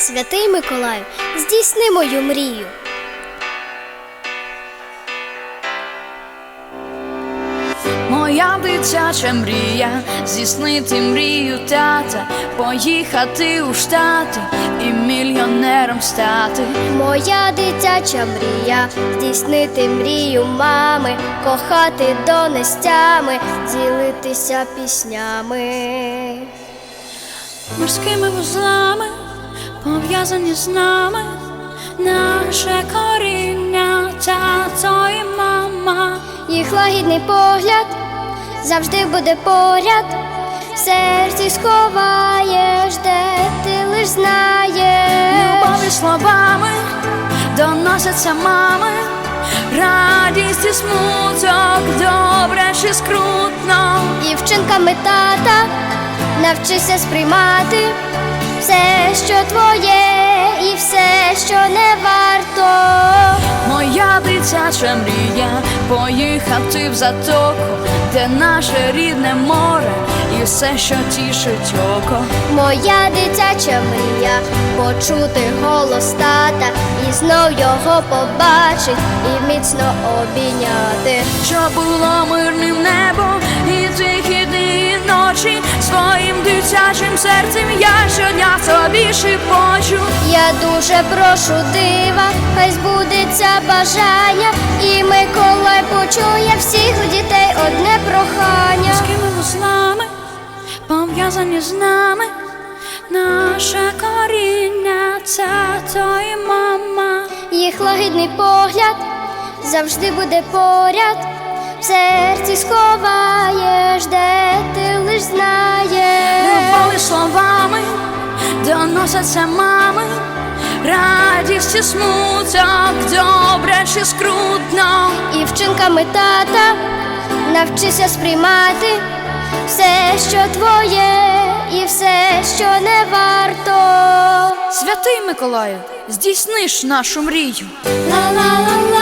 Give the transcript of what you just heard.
Святий Миколаю, здійсни мою мрію. Моя дитяча мрія здійснити мрію тата, поїхати у штати і мільйонером стати. Моя дитяча мрія здійснити мрію мами, кохати донестями, ділитися піснями. Морськими вузлами пов'язані з нами наше коріння, тато і мама. Їх лагідний погляд завжди буде поряд. В серці сховаєш, де ти лиш знаєш. Любові словами доносяться мами, радість і смуток, добре чи скрутно. І вчинками тата навчися сприймати все, що твоє, що не варто. Моя дитяча мрія поїхати в затоку, де наше рідне море і все, що тішить око. Моя дитяча мрія почути голос тата і знов його побачить і міцно обійняти. Щоб було мирним небо і тихі дні і ночі, своїм дитячим серцем я щодня тобі шепочу. Я дуже прошу дива, хай збудеться бажання, і Миколай почує всіх дітей одне прохання. Морськими вузлами пов'язані з нами наше коріння, тато і мама. Їх лагідний погляд завжди буде поряд. В серці сховаєш, де ти лиш знаєш. Любові словами доносяться мами, радість і смуток, добре чи скрутно. І вчинками тата навчися сприймати все, що твоє, і все, що не варто. Святий Миколаю, здійсниш нашу мрію. Ла-ла-ла-ла.